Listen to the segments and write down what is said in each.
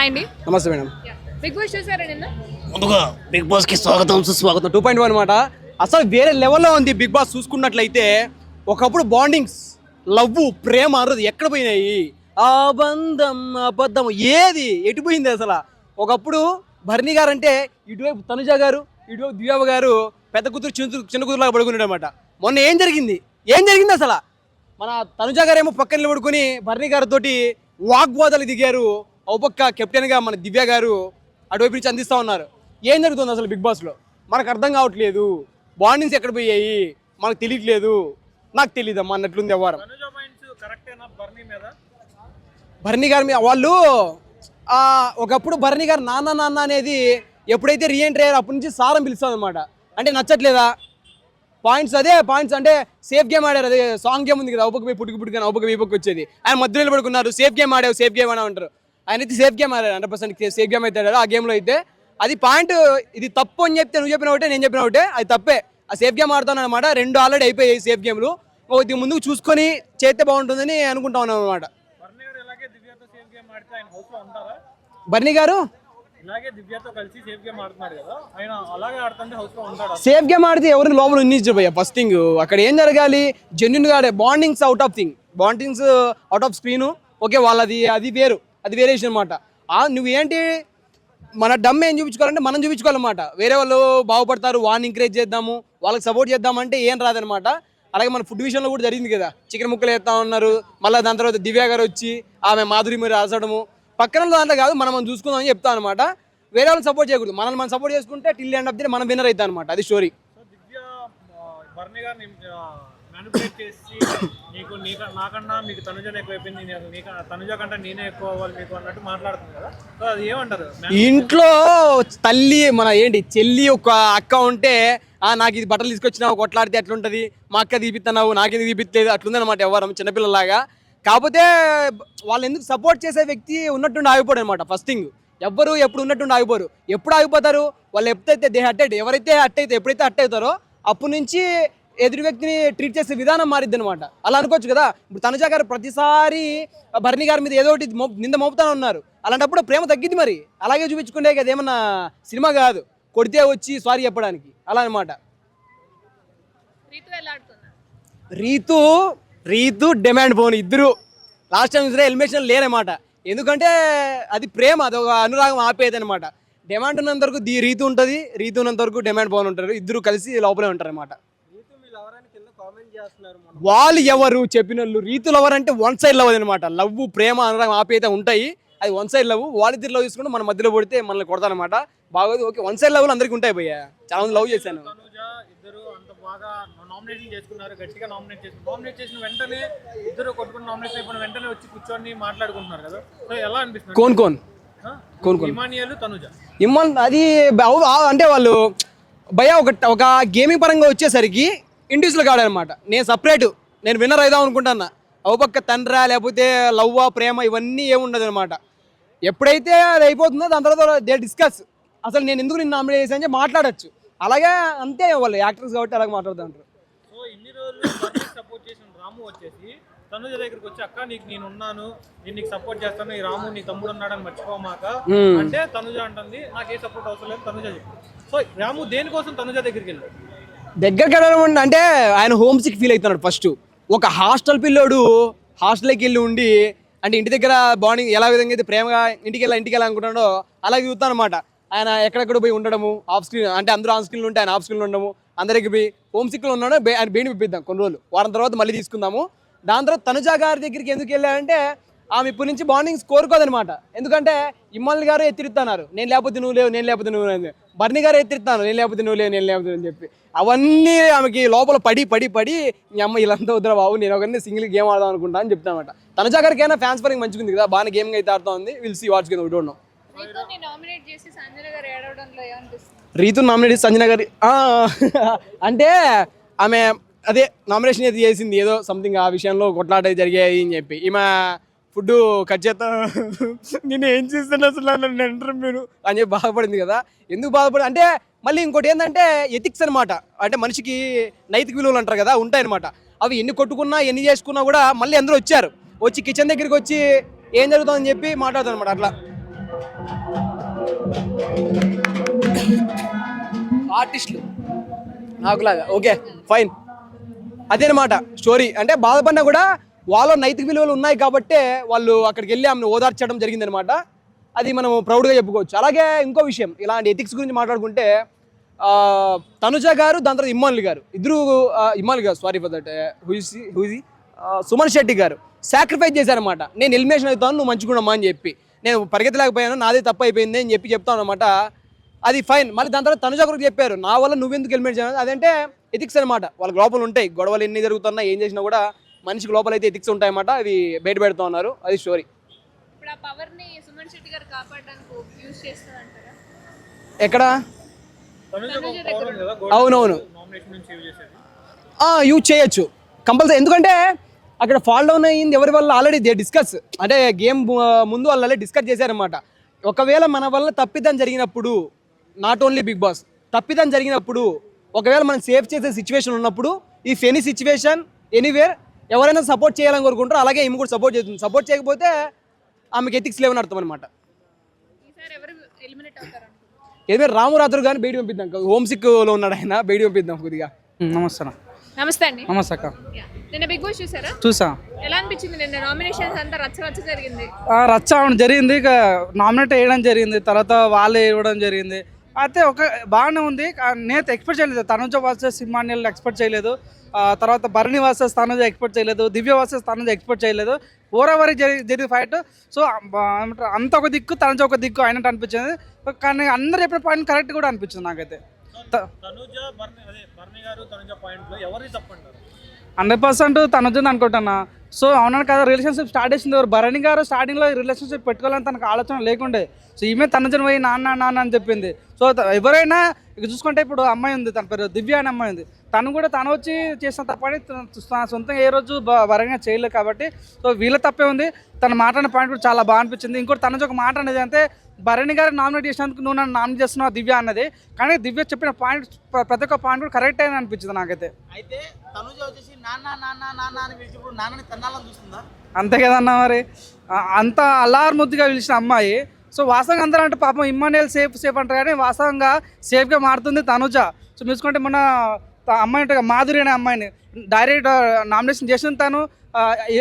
Hi అండి. నమస్తే madam. Big boss చూసారా నిన్న? ముందుగా బిగ్ బాస్కి స్వాగతం సుస్వాగతం. టూ పాయింట్ వన్ అనమాట అసలు వేరే లెవెల్లో ఉంది బిగ్ బాస్ చూసుకున్నట్లయితే ఒకప్పుడు బాండింగ్స్ లవ్ ప్రేమ అన్నది ఎక్కడ పోయినాయి? ఆ బంధం అబద్ధం ఏది? ఎటు పోయింది అసలు? ఒకప్పుడు భరణి గారు అంటే ఇటువైపు తనుజ గారు ఇటువైపు దివ్యావ గారు పెద్ద కూతురు చిన్న కూతురు- చిన్న కూతురులాగా పడుకున్నాడు అనమాట మొన్న ఏం జరిగింది? ఏం జరిగింది అసలు? మన తనుజ గారు ఏమో పక్కన నిలబడుకొని భరణి గారితో వాగ్వాదాలు దిగారు. ఓ పక్క కెప్టెన్గా మన దివ్య గారు అటువైపు నుంచి అందిస్తూ ఉన్నారు. ఏం జరుగుతుంది అసలు బిగ్ బాస్లో? మనకు అర్థం కావట్లేదు. బాండింగ్స్ ఎక్కడ పోయాయి? మనకు తెలియట్లేదు. నాకు తెలియదమ్మా అన్నట్లుంది వ్యవహారం. భరణి గారి మీద వాళ్ళు ఆ, ఒకప్పుడు భరణి గారు నాన్న నాన్న అనేది ఎప్పుడైతే రీఎంట్రీ అయ్యారో అప్పటి నుంచి సారం పిలుస్తుంది అనమాట అంటే నచ్చట్లేదా? పాయింట్స్ అదే పాయింట్స్ అంటే సేఫ్ గేమ్ ఆడారు. అదే సాంగ్ గేమ్ ఉంది కదా పోయి పుట్టుకు పుట్టుకు అవుపక్క వీపక్క వచ్చేది. ఆయన మధ్యలో నిలబడుకున్నారు. సేఫ్ గేమ్ ఆడావు సేఫ్ గేమ్ అని అంటారు. ఆయన అయితే సేఫ్ గేమ్ ఆడారు హండ్రెడ్ పర్సెంట్ సేఫ్ గేమ్ అయితే ఆ గేమ్లో అయితే అది పాయింట్ ఇది తప్పు అని చెప్తే నువ్వు చెప్పిన ఒకటే నేను చెప్పిన ఒకటే అది తప్పే. ఆ సేఫ్ గేమ్ ఆడుతాను అనమాట రెండు ఆల్రెడీ అయిపోయాయి సేఫ్ గేమ్లు ఇది ముందుకు చూసుకొని చేస్తే బాగుంటుందని అనుకుంటా ఉన్నాను అనమాట బర్నీ గారు సేఫ్ గేమ్ ఆడితే ఎవరిని లోపల ఉన్నించు భయ్య ఫస్ట్ థింగ్ అక్కడ ఏం జరగాలి? జెన్యున్గా ఆడే bondings out of thing bondings out of screen okay వాళ్ళది అది వేరు. అది వేరే విషయం అనమాట నువ్వు ఏంటి మన డమ్ ఏం చూపించుకోవాలంటే మనం చూపించుకోవాలన్నమాట. వేరే వాళ్ళు బాగుపడతారు వాళ్ళని ఎంకరేజ్ చేద్దాము వాళ్ళకి సపోర్ట్ చేద్దామంటే ఏం రాదనమాట అలాగే మన ఫుడ్ విషయంలో కూడా జరిగింది కదా. చికెన్ ముక్కలు వేస్తా ఉన్నారు మళ్ళీ దాని తర్వాత దివ్య గారు వచ్చి ఆమె మాధురి మీరు రాసడము. పక్కన దాంట్లో కాదు మనం మనం చూసుకుందామని చెప్తా అనమాట వేరే వాళ్ళని సపోర్ట్ చేయకూడదు. మనల్ని మనం సపోర్ట్ చేసుకుంటే టిల్ ఎండ్ ఆఫ్ ది మనం విన్నర్ అవుతాం అనమాట అది స్టోరీ మ్యానిపులేట్ చేసి నీకు నీక నాకన్నా మీకు తనుజనే ఎక్కువైపోయింది నేను నీక తనుజ కంటే నేనే ఎక్కువ అవ్వాలి మీకు అన్నట్టు మాట్లాడుతుంది కదా. సో అది ఏమంటారు? ఇంట్లో తల్లి మన ఏంటి చెల్లి ఒక అక్క ఉంటే ఆ నాకు ఇది బట్టలు తీసుకొచ్చినావు కొట్లాడితే అట్లుంటుంది మా అక్క తీపిస్తున్నావు నాకెందుకు తీపిత్తలేదు అట్లుందనమాట ఎవరం చిన్నపిల్లలాగా. కాకపోతే వాళ్ళు ఎందుకు సపోర్ట్ చేసే వ్యక్తి ఉన్నట్టుండి ఆగిపోడు అనమాట ఫస్ట్ థింగ్ ఎవ్వరు ఎప్పుడు ఉన్నట్టుండి ఆగిపోరు. ఎప్పుడు ఆగిపోతారు? వాళ్ళు ఎప్పుడైతే దే హట్ ఎవరైతే హట్ అయితే ఎప్పుడైతే హట్ అవుతారో అప్పటి నుంచి ఎదురు వ్యక్తిని ట్రీట్ చేసే విధానం మారిద్ది అనమాట అలా అనుకోవచ్చు కదా? ఇప్పుడు తనుజ గారు ప్రతిసారి భరణి గారి మీద ఏదో ఒకటి నింద మోపుతానే ఉన్నారు అలాంటప్పుడు ప్రేమ తగ్గిద్ది మరి. అలాగే చూపించుకునే కదా ఏమన్నా సినిమా కాదు. కొడితే వచ్చి సారీ చెప్పడానికి. అలా అనమాట రీతు రీతు డిమాండ్ పోను ఇద్దరు. లాస్ట్ టైం చూసినా ఎలిమినేషన్ లేరన్నమాట ఎందుకంటే అది ప్రేమ అది ఒక అనురాగం ఆపేది అనమాట డిమాండ్ ఉన్నంత వరకు దీ రీతు ఉంటుంది. రీతు ఉన్నంత వరకు డిమాండ్ పోను ఉంటారు. ఇద్దరు కలిసి లోపలే ఉంటారు అనమాట వాళ్ళు ఎవరు చెప్పిన వాళ్ళు. రీతులు ఎవరు అంటే వన్ సైడ్ లవ్ అనమాట లవ్ ప్రేమ అనురాగం ఆపేత ఉంటాయి. అది వన్ సైడ్ లవ్ వాళ్ళిద్దరు లవ్ తీసుకుంటే మన మధ్యలో పడితే మనల్ని కొడతానమాట బాగోదు ఓకే వన్ సైడ్ లవ్ అందరికీ ఉంటాయి భయ్యా. చాలా మంది లవ్ చేశాను. ఇద్దరు అంత బాగా నామినేషన్ చేసుకున్నారు. గట్టిగా నామినేట్ నామినేట్ చేసిన వెంటనే ఇద్దరు కొట్టుకుని అయిపోయిన వెంటనే వచ్చి కూర్చొని మాట్లాడుకుంటున్నారు కదా. సో ఎలా అనిపిస్తుంది? కోన్ కోన్? కోన్ కోన్. ఇమానియలు తనుజ. ఇమ్మన్ అది అంటే వాళ్ళు భయ ఒక ఒక గేమింగ్ పరంగా వచ్చేసరికి ఇండివిజువల్గా ఆడారనమాట నేను సపరేట్. నేను విన్నర్ అవుదాం అనుకుంటున్నా. పక్క తండ్రా లేకపోతే లవ్వా ప్రేమ ఇవన్నీ ఏముండదు అనమాట ఎప్పుడైతే అది అయిపోతుందో దాని తర్వాత దే డిస్కస్. అసలు నేను ఎందుకు నిన్ను నామినేట్ చేశాను చెప్పి మాట్లాడచ్చు. అలాగే అంతే వాళ్ళు యాక్టర్స్ కాబట్టి అలాగే మాట్లాడుతూ ఉంటారు. సో ఇన్ని రోజులు సపోర్ట్ చేసిన రాము వచ్చేసి తనుజ దగ్గరికి వచ్చి అక్క నీకు నేను ఉన్నాను. నేను నీకు సపోర్ట్ చేస్తాను. ఈ రాము నీ తమ్ముడు ఉన్నాడని మర్చిపోమాక. అంటే తనుజ అంటుంది నాకు ఏ సపోర్ట్ అవసరం లేదు. తనుజ చెప్పి సో రాము దేనికోసం తనుజ దగ్గరికి వెళ్ళాడు? దగ్గరికి వెళ్ళడం అంటే ఆయన హోమ్ సిక్ ఫీల్ అవుతున్నాడు ఫస్ట్ ఒక హాస్టల్ పిల్లోడు హాస్టల్కి వెళ్ళి ఉండి అంటే ఇంటి దగ్గర బాండింగ్ ఎలా విధంగా అయితే ప్రేమగా ఇంటికి వెళ్ళా ఇంటికి వెళ్ళాలనుకుంటాడో అలాగే చూస్తాను అనమాట ఆయన ఎక్కడెక్కడ పోయి ఉండడము ఆఫ్ స్క్రీన్ అంటే అందరూ ఆన్ స్క్రీన్లు ఉంటే ఆయన ఆఫ్ స్క్రీన్లో ఉండడము అందరికి పోయి హోమ్ సిక్లో ఉన్నాడు ఆయన బెయిన్ పిప్పిద్దాం కొన్ని రోజులు. వారం తర్వాత మళ్ళీ తీసుకుందాము. దాని తర్వాత తనుజా గారి దగ్గరికి ఎందుకు వెళ్ళాడంటే ఆమె ఇప్పటి నుంచి బాండింగ్స్ కోరుకోదనమాట ఎందుకంటే ఇమ్మల్ గారు ఎత్తిరుతున్నారు నేను లేకపోతే నువ్వు లేవు నేను లేకపోతే నువ్వు లేవు బర్ని గారు ఎత్తిరుతాను నేను లేకపోతే నువ్వు లేవు నేను లేకపోతే అని చెప్పి. అవన్నీ ఆమెకి లోపల పడి పడి పడి మీ అమ్మ వీళ్ళంతా వద్దురా బాబు నేను ఒకరిని సింగిల్ గేమ్ ఆడదాం అనుకుంటా అని చెప్తానమాట తనుజా గారికి అయినా ఫ్యాన్స్ పరంగా మంచిగా ఉంది కదా బాగా గేమ్ అయితే ఆడుతూ ఉంది. విల్ సీ వాట్స్ కింద డోంట్ నో రీతుని నామినేట్ చేసి సంజన గారు రీతు అంటే ఆమె అదే నామినేషన్ అయితే చేసింది. ఏదో సంథింగ్ ఆ విషయంలో కొట్లాట జరిగాయి అని చెప్పి. ఈమె ఫుడ్ కట్ చేస్తా నేను ఏం చేస్తాను అసలు నన్ను అంటారు మీరు? అని చెప్పి బాధపడింది కదా. ఎందుకు బాధపడి? అంటే మళ్ళీ ఇంకోటి ఏంటంటే ఎథిక్స్ అనమాట అంటే మనిషికి నైతిక విలువలు అంటారు కదా ఉంటాయన్నమాట. అవి ఎన్ని కొట్టుకున్నా ఎన్ని చేసుకున్నా కూడా మళ్ళీ అందరూ వచ్చారు. వచ్చి కిచెన్ దగ్గరికి వచ్చి ఏం జరుగుతుందని చెప్పి మాట్లాడతారు అనమాట అట్లా ఆర్టిస్టులు నాకులాగా. ఓకే ఫైన్ అదేనమాట. స్టోరీ అంటే బాధపడినా కూడా వాళ్ళ నైతిక విలువలు ఉన్నాయి కాబట్టే వాళ్ళు అక్కడికి వెళ్ళి ఆమెను ఓదార్చడం జరిగిందనమాట. అది మనం ప్రౌడ్గా చెప్పుకోవచ్చు. అలాగే ఇంకో విషయం ఇలాంటి ఎథిక్స్ గురించి మాట్లాడుకుంటే తనుజ గారు దాని తర్వాత ఇమ్మానుల్ గారు. ఇద్దరు ఇమ్మానుల్ గారు సారీ ఫర్ దట్ హూజీ హూజీ సుమన్ శెట్టి గారు. సాక్రిఫైస్ చేశారనమాట. నేను ఎలిమినేషన్ అవుతాను నువ్వు మంచిగా అని చెప్పి. నేను పరిగెత్తలేకపోయాను నాదే తప్పు అయిపోయింది అని చెప్పి చెప్తాను అనమాట అది ఫైన్ మళ్ళీ దాని తర్వాత తనుజ గురించి చెప్పారు. నా వల్ల నువ్వెందుకు ఎలిమినేట్ చేయాలి అదంటే ఎథిక్స్ అనమాట. వాళ్ళకి లోపల ఉంటాయి. గొడవలు ఎన్ని జరుగుతున్నా ఏం చేసినా కూడా మనిషికి లోపల అయితే ఎథిక్స్ ఉంటాయన్నమాట. అవి బయట పెడుతూ ఉన్నారు. అది స్టోరీ ఇప్పుడు ఆ పవర్ని సుమన్ శెట్టి గారు కాపాడడానికి యూజ్ చేస్తారంటారా? ఎక్కడ? అవునవును. నామినేషన్ నుంచి యూజ్ చేయొచ్చు. కంపల్సరీ. ఎందుకంటే అక్కడ ఫాల్ డౌన్ అయ్యింది ఎవరి వల్ల ఆల్రెడీ దే డిస్కస్ అంటే గేమ్ ముందు వాళ్ళు ఆల్రెడీ డిస్కస్ చేశారనమాట ఒకవేళ మన వల్ల తప్పిదం జరిగినప్పుడు నాట్ ఓన్లీ బిగ్ బాస్ తప్పిదం జరిగినప్పుడు ఒకవేళ మనం సేఫ్ చేసే సిచ్యువేషన్ ఉన్నప్పుడు ఈ ఎనీ సిచ్యువేషన్ ఎనీవేర్ ఎవరైనా సపోర్ట్ చేయాలని కోరుకుంటారో అలాగే ఈమె కూడా సపోర్ట్ చేస్తుంది. సపోర్ట్ చేయకపోతే ఆమెకి ఎథిక్స్ లేవని అర్థం అనమాట ఈసారి ఎవరు ఎలిమినేట్ అవుతారు ఏదో రాము రాత్రులు కానీ బయట పంపిద్దాం. హోమ్ సిక్లో ఉన్నాడు ఆయన బయట పంపిద్దాం కొద్దిగా. నమస్తే అన్న. నమస్తే అండి. నమస్తే అక్క. నిన్న బిగ్ బాస్ చూసారా? చూసా. ఎలా అనిపించింది నిన్న నామినేషన్స్ అంతా రచ్చ రచ్చ జరిగింది? ఆ, రచ్చ అవును జరిగింది. ఇక నామినేట్ వేయడం జరిగింది. తర్వాత వాళ్ళే ఇవ్వడం జరిగింది. అయితే ఒక బాగానే ఉంది. నేను ఎక్స్పెక్ట్ చేయలేదు. తనుజ వర్సెస్ సింహానియల్ ఎక్స్పెక్ట్ చేయలేదు. తర్వాత భరణి వర్సెస్ తనుజ ఎక్స్పెక్ట్ చేయలేదు. దివ్య వర్సెస్ తనుజ ఎక్స్పెక్ట్ చేయలేదు. ఓవర్ జరి జరిగిన ఫైట్ సో అంత ఒక దిక్కు తనుజ ఒక దిక్కు అయినట్టు అనిపించింది. కానీ అందరు చెప్పిన పాయింట్ కరెక్ట్ కూడా అనిపించింది నాకైతే. హండ్రెడ్ పర్సెంట్ తనుజని అనుకుంటున్నా. సో అవునా కదా రిలేషన్షిప్ స్టార్ట్ చేసింది ఎవరు? భరణి గారు స్టార్టింగ్లో రిలేషన్షిప్ పెట్టుకోవాలని తనకు ఆలోచన లేకుండే. సో ఈమె తనుజని పోయి నాన్న నాన్న అని చెప్పింది. సో ఎవరైనా ఇక చూసుకుంటే ఇప్పుడు అమ్మాయి ఉంది తన పేరు దివ్య అనే అమ్మాయి ఉంది. తను కూడా తను వచ్చి చేసిన తప్పని తన తన సొంతంగా ఏ రోజు వరంగా చేయలేదు కాబట్టి సో వీళ్ళ తప్పే ఉంది. తను మాట్లాడిన పాయింట్ కూడా చాలా బాగా అనిపించింది. ఇంకోటి తనది ఒక మాట అనేది అంటే భరణి గారు నామినేట్ చేసినందుకు నువ్వు నన్ను నామినేట్ చేస్తున్నావు దివ్య అన్నది. కానీ దివ్య చెప్పిన పాయింట్ ప్రతి ఒక్క పాయింట్ కూడా కరెక్ట్ అని అనిపించింది నాకైతే. అయితే తనుజ వచ్చేసి నాన్న నాన్న నాన్న అని పిలిచినప్పుడు నాన్నని తన్నాలని చూస్తుందా? అంతే కదన్నా మరి. అంత అల్లారు ముద్దుగా పిలిచిన అమ్మాయి. సో వాస్తవంగా అందరూ అంటే పాపం ఇమ్మానుయల్ సేఫ్ సేఫ్ అంటారు కానీ వాస్తవంగా సేఫ్గా మారుతుంది తనుజ. సో చూసుకుంటే మొన్న అమ్మాయి ఉంటుంది మాధురి అనే అమ్మాయిని. డైరెక్ట్ నామినేషన్ చేసిన తను.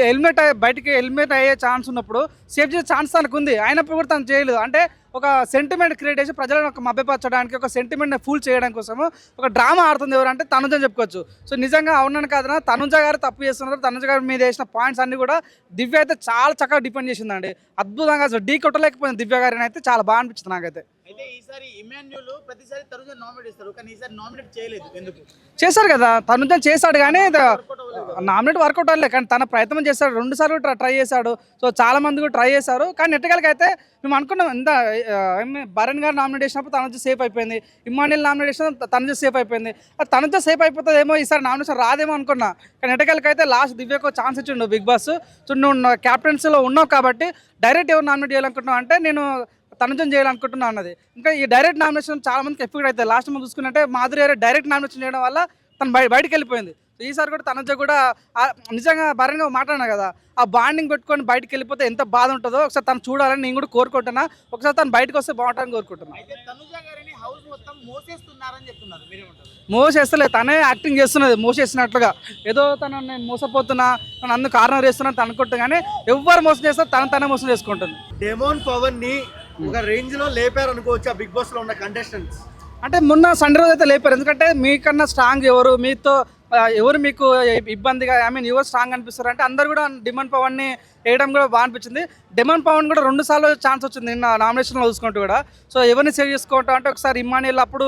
హెల్మెట్ బయటికి హెల్మెట్ అయ్యే ఛాన్స్ ఉన్నప్పుడు సేఫ్ చేసే ఛాన్స్ తనకు ఉంది. అయినప్పుడు కూడా తను చేయలేదు. అంటే ఒక సెంటిమెంట్ క్రియేట్ చేసి ప్రజలను ఒక మభ్యపరచడానికి ఒక సెంటిమెంట్ని ఫూల్ చేయడం కోసము ఒక డ్రామా ఆడుతుంది ఎవరంటే తనుజ అని చెప్పుకోవచ్చు. సో నిజంగా అవునని కాదన్నా తనుజ గారు తప్పు చేస్తున్నారు. తనుజ గారు మీద వేసిన పాయింట్స్ అన్ని కూడా దివ్య అయితే చాలా చక్కగా డిపెండ్ చేసిందండి. అద్భుతంగా అసలు ఢీ కొట్టలేకపోయింది దివ్య గారిని అయితే చాలా బాగా అనిపించింది నాకైతే. అయితే ఈసారి ఇమాన్యుల్ ప్రతిసారి తనుజ నామినేట్ ఇస్తారు. కానీ ఈసారి నామినేట్ చేయలేదు. ఎందుకు? చేశారు కదా. తనుజ చేశాడు కానీ నామినేట్ వర్కౌట్ అవ్వలేదు కానీ తన ప్రయత్నం చేశాడు. రెండు సార్లు ట్రై చేశాడు. సో చాలా మంది కూడా ట్రై చేశారు. కానీ నెట్టగలకి అయితే మేము అనుకున్నాం ఇంత భరణ్ గారు నామినేట్ చేసినప్పుడు తనుజ సేఫ్ అయిపోయింది. ఇమ్మానియల్ నామినేట్ చేసిన తనుజ సేఫ్ అయిపోయింది. అది తనుజ సేఫ్ అయిపోతుందేమో ఈసారి నామినేషన్ రాదేమో అనుకున్నా. కానీ నెట్టగలకి అయితే లాస్ట్ దివ్యకు ఛాన్స్ ఇచ్చిండు బిగ్ బాస్. సో నువ్వు క్యాప్టెన్సీలో ఉన్నావు కాబట్టి డైరెక్ట్ ఎవరు నామినేట్ చేయాలనుకుంటున్నావు అంటే నేను తనుజం చేయాలనుకుంటున్నా అన్నది. ఇంకా ఈ డైరెక్ట్ నామినేషన్ చాలా మందికి ఎఫెక్ట్ అవుతుంది. లాస్ట్ మనం చూసుకుంటే మాధురి గారు డైరెక్ట్ నామినేషన్ చేయడం వల్ల తను బయ బయటికి వెళ్ళిపోయింది. సో ఈసారి కూడా తనుజ కూడా నిజంగా భరణంగా మాట్లాడినా కదా ఆ బాండింగ్ పెట్టుకొని బయటికి వెళ్ళిపోతే ఎంత బాధ ఉంటుందో ఒకసారి తను చూడాలని నేను కూడా కోరుకుంటున్నా. ఒకసారి తను బయటకు వస్తే బాగుంటుందని కోరుకుంటున్నా. అయితే తనుజ గారిని హౌస్ మొత్తం మోసేస్తున్నారని చెప్తున్నారు. మీరేమంటారు? మోసేస్తలే తనే యాక్టింగ్ చేస్తున్నది మోసేసినట్లుగా. ఏదో తను నేను మోసపోతున్నా నన్ను అందుకు కారణం చేస్తున్నా తను అనుకుంటా కానీ ఎవరు మోసం చేస్తారు తను తనే మోసం చేసుకుంటుంది. డెమోన్ పవన్ని ఒక రేంజ్లో లేపారు అనుకోవచ్చు ఆ బిగ్ బాస్లో ఉన్న కంటెస్టెంట్స్ అంటే మొన్న సండే రోజు అయితే లేపారు. ఎందుకంటే మీకన్నా స్ట్రాంగ్ ఎవరు? మీతో ఎవరు మీకు ఇబ్బందిగా ఐ మీన్ ఎవరు స్ట్రాంగ్ అనిపిస్తారు అంటే అందరు కూడా డిమాండ్ పవన్ని వేయడం కూడా బాగా అనిపించింది. డిమాండ్ పవన్ కూడా రెండు సార్లు ఛాన్స్ వచ్చింది నిన్న నామినేషన్లో చూసుకుంటూ కూడా. సో ఎవరిని సేవ్ చేసుకోవటం అంటే ఒకసారి ఇమ్మానియల్ అప్పుడు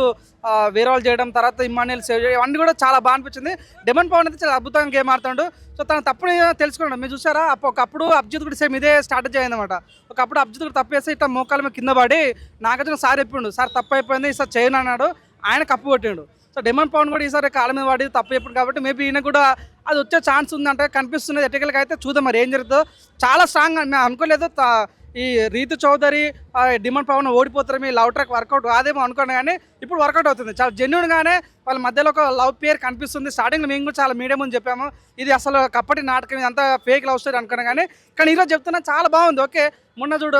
వేరే వాళ్ళు చేయడం తర్వాత ఇమ్మానియల్ సేవ్ చేయడం అన్నీ కూడా చాలా బాగా అనిపించింది. డిమాండ్ పవన్ అయితే చాలా అద్భుతంగా గేమ్ ఆడుతాడు. సో తన తప్పుని తెలుసుకున్నాడు. మీరు చూసారా? ఒకప్పుడు అబ్జిత్ కూడా సేమ్ ఇదే స్ట్రాటజీ అయిందన్నమాట. ఒకప్పుడు అబ్జిత్ కూడా తప్పేసి ఇట్లా మోకాల మీద కింద పడి నాగార్జున సార్ చెప్పిండు సార్ తప్పు అయిపోయింది ఈసారి చేయను అన్నాడు. ఆయన కప్పు కొట్టిండు. సో డిమాండ్ పవన్ కూడా ఈసారి కాళ్ళ మీద పడి తప్పు చెప్పాడు కాబట్టి మేబీ ఈయన కూడా అది వచ్చే ఛాన్స్ ఉందంటే కనిపిస్తున్నది. ఎటకలకి అయితే చూద్దాం మరి ఏం జరుగుతుందో. చాలా స్ట్రాంగ్ మేము అనుకోలేదు. తా- ఈ రీతు చౌదరి డిమాండ్ పవన్ ఓడిపోతారు మీ లవ్ ట్రాక్ వర్కౌట్ కాదేమో అనుకున్నా కానీ ఇప్పుడు వర్కౌట్ అవుతుంది. చాలా జెన్యున్గానే వాళ్ళ మధ్యలో ఒక లవ్ పేర్ కనిపిస్తుంది. స్టార్టింగ్ మేము కూడా చాలా మీడియం అని చెప్పాము. ఇది అసలు కప్పటి నాటకం ఇదంతా ఫేక్ లవ్ స్టోరీ అనుకున్నా కానీ కానీ ఈరోజు చెప్తున్నా చాలా బాగుంది. ఓకే. మొన్న చూడు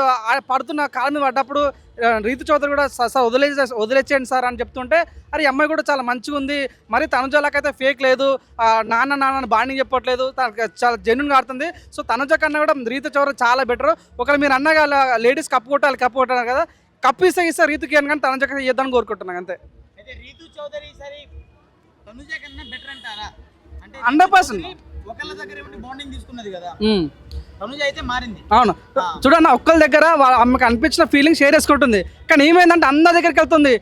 పడుతున్న కాళ్ళ మీద పడ్డప్పుడు రీతు చౌదరి కూడా సార్ సార్ వదిలేసే వదిలేసేయండి సార్ అని చెప్తుంటే అరే అమ్మాయి కూడా చాలా మంచిగా ఉంది. మరి తనుజాలకైతే ఫేక్ లేదు. నాన్న నాన్న బాండింగ్ చెప్పట్లేదు. తనకు చాలా జెన్యున్గా ఆడుతుంది. సో తనుజ కన్నా కూడా రీతు చౌదరి చాలా బెటర్ ఒకవేళ మీరు అన్నగా లేడీస్ కప్పు కొట్టాలి కప్పు కొట్టాలి కదా కప్పు ఇస్తే ఇస్తే రీతుకి అని కానీ తనుజ ఇద్దామని కోరుకుంటున్నాను అంతే. అయితే రీతు చౌదరి ఈసారి తనుజ కన్నా బెటర్ అంటారా? అంటే 100%. ఒకళ్ళ దగ్గర ఏమంటే బాండింగ్ తీసుకున్నది కదా. అవును. చూడన్న ఒక్కళ్ళ దగ్గర ఆమెకు అనిపించిన ఫీలింగ్ షేర్ చేసుకుంటుంది. కానీ ఏమైందంటే అందరి దగ్గరికి వెళ్తుంది.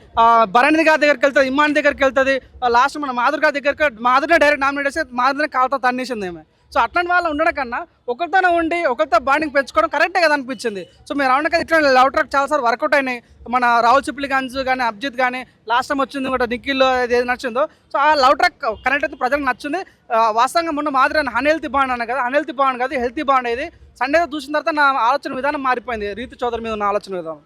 భరణి గారి దగ్గరికి వెళ్తుంది ఇమ్మాన్ దగ్గరికి వెళ్తుంది. లాస్ట్ మన మాధుర్ గారి దగ్గరికి మాధురే డైరెక్ట్ నామినేట్ చేస్తే మాధురే కావతా తన్నేసింది ఏమే సో అట్లాంటి వాళ్ళు ఉండడం కన్నా ఒకరితోనే ఉండి ఒకరితో బాండింగ్ పెంచుకోవడం కరెక్టే కదా అనిపించింది. సో మీరు అవును కదా ఇట్లా లవ్ ట్రాక్ చాలాసార్లు వర్కౌట్ అయినాయి. మన రాహుల్ చిప్లిగంజ్ కానీ అభిజిత్ కానీ లాస్ట్ టైం వచ్చింది కూడా నిఖిల్ ఏది నచ్చిందో. సో ఆ లవ్ ట్రాక్ కనెక్ట్ అయితే ప్రజలకు నచ్చింది. వాస్తవంగా మొన్న మాదిరి అన్హెల్తీ బాండ్ అన్న కదా అన్హెల్తీ బాండ్ కాదు హెల్తీ బాండ్ ఇది సండే చూసిన తర్వాత నా ఆలోచన విధానం మారిపోయింది. రీతి చౌదరి మీద ఉన్న ఆలోచన విధానం.